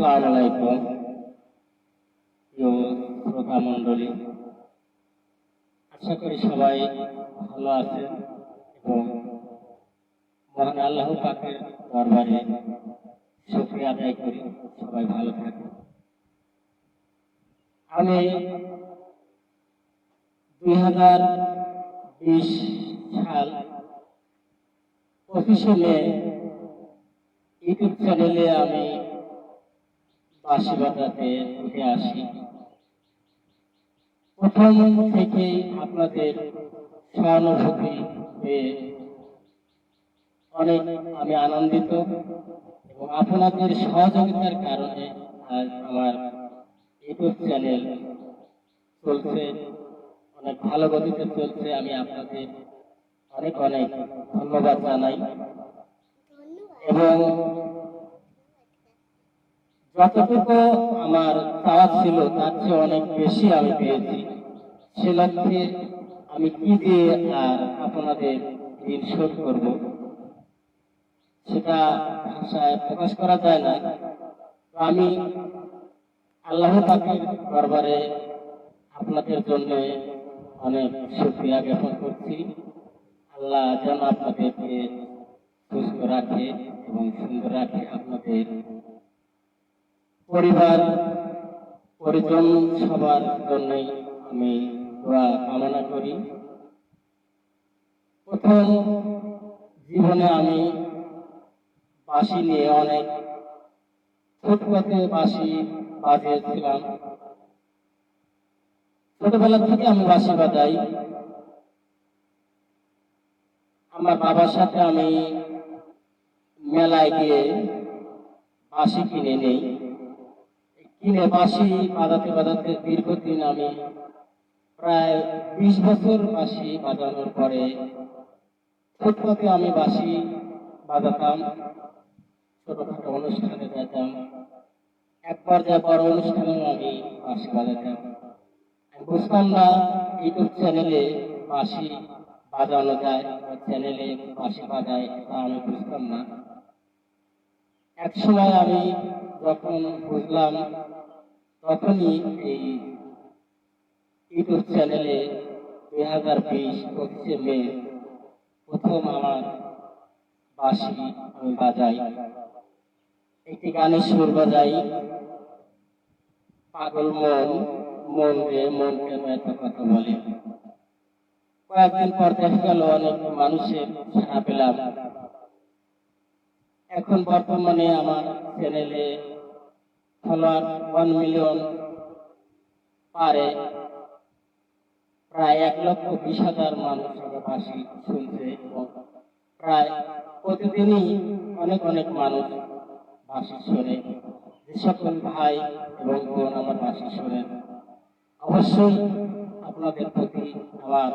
আসসালামু শ্রোতা মণ্ডলী আশা করি সবাই ভালো আছেন এবং মহান আল্লাহ পাকের দরবারে শুক্রিয়া আদায় করি। সবাই ভালো থাকেন। আমি দুই হাজার বিশ সাল পঁচিশে মে ইউটিউব চ্যানেলে আমি বাঁশি বাজাতে উঠে আসি। প্রথম থেকেই আপনাদের সহানুভূতি অনেক আমি আনন্দিত এবং আপনাদের সহযোগিতার কারণে আজ আমার ইউটিউব চ্যানেল চলছে, অনেক ভালো গতিতে চলছে। আমি আপনাদের অনেক অনেক ধন্যবাদ জানাই। এবং যতটুকু আমার চাওয়া ছিল, তার চেয়ে অনেক বেশি আমি পেয়েছি। সে লক্ষ্যে আমি কি দিয়ে আর আপনাদের ঋণ শোধ করব? সেটা ভাষায় প্রকাশ করা যায় না। আমি আল্লাহ পাকের দরবারে আপনাদের জন্য অনেক শুক্রিয়া জ্ঞাপন করছি। আল্লাহ যেন আপনাদেরকে সুস্থ রাখে এবং সুন্দর রাখে আপনাদের পরিবার, পরিজন সবার জন্যই আমি দোয়া কামনা করি। প্রথম জীবনে আমি বাঁশি নিয়ে অনেক ফুটপাতে বাঁশি বাজিয়েছিলাম। ছোটবেলা থেকে আমি বাঁশি বাজাই। আমার বাবার সাথে আমি মেলায় গিয়ে বাঁশি কিনে নেই। কিনে বাঁশি বাজাতে বাজাতে দীর্ঘদিন আমি প্রায় বিশ বছর বাঁশি বাজানোর পরে ফুটপাতে আমি বাঁশি বাজাতাম, ছোটখাটো অনুষ্ঠানে যেতাম একবার যা বড় অনুষ্ঠানেও আমি বাঁশি বাজাতাম। বুঝতাম না, ইউটিউব চ্যানেলে বাঁশি বাজানো যায় চ্যানেলে বাঁশি বাজায় তা আমি বুঝতাম না। এক সময় আমি যখন বুঝলাম তখনই এই ইউটিউব চ্যানেলে দুই হাজার বিশ পঁচিশে মে প্রথম আমার বাঁশি আমি বাজাই। একটি গানের সুর বাজাই, পাগল মন মন রে, মন কেন এত কথা বলে? কয়েকদিন পর দেখা গেল অনেক মানুষের সাড়া পেলাম। এখন বর্তমানে আমার চ্যানেলে ফলোয়ার ওয়ান মিলিয়ন পারে, প্রায় এক লক্ষ বিশ হাজার মানুষ বাসি শুনছে এবং প্রায় প্রতিদিনই অনেক অনেক মানুষ বাসি শোনে। যে সকল ভাই এবং বোন আমার বাসি শোনেন, অবশ্যই আপনাদের প্রতি আমার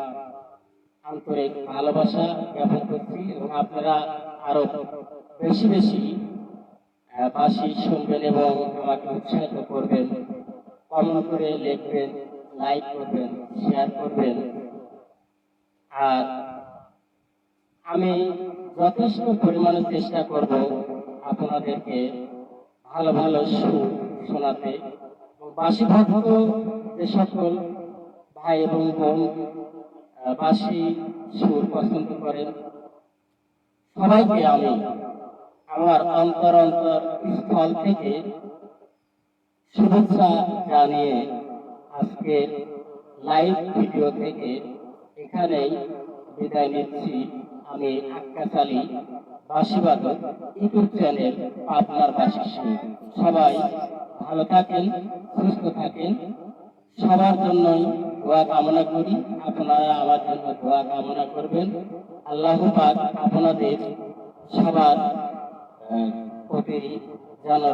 আন্তরিক ভালোবাসা জ্ঞাপন করছি এবং আপনারা আরও বেশি বেশি বাসি শুনবেন এবং আমাকে উৎসাহিত করবেন কমেন্ট করে লিখবেন লাইক করবেন শেয়ার করবেন। আর আমি যথেষ্ট পরিমাণে চেষ্টা করব আপনাদেরকে ভালো ভালো সুর শোনাতে। বাসি ভক্ত যে সকল ভাই এবং বোন বাসি সুর পছন্দ করেন, সবাইকে আমি আমার অন্তর অন্তর স্থল থেকে শুভেচ্ছা জানিয়ে আজকের লাইভ ভিডিও থেকে এখানেই বিদায় নিচ্ছি। আমি আক্কাশালী বাসিবাদক ইউটিউব চ্যানেল আপনার বাসি সবাই ভালো থাকেন, সুস্থ থাকেন। সবার জন্যই দোয়া কামনা করি। আপনারা আমার জন্য দোয়া কামনা করবেন। আল্লাহ পাক আপনাদের সবার প্রতি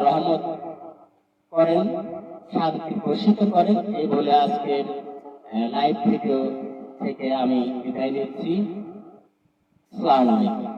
রহমত করেন শান্তি ঘোষিত করেন। এই বলে আজকের লাইভ ভিডিও থেকে আমি বিদায় নিচ্ছি। সালাম আলাইকুম।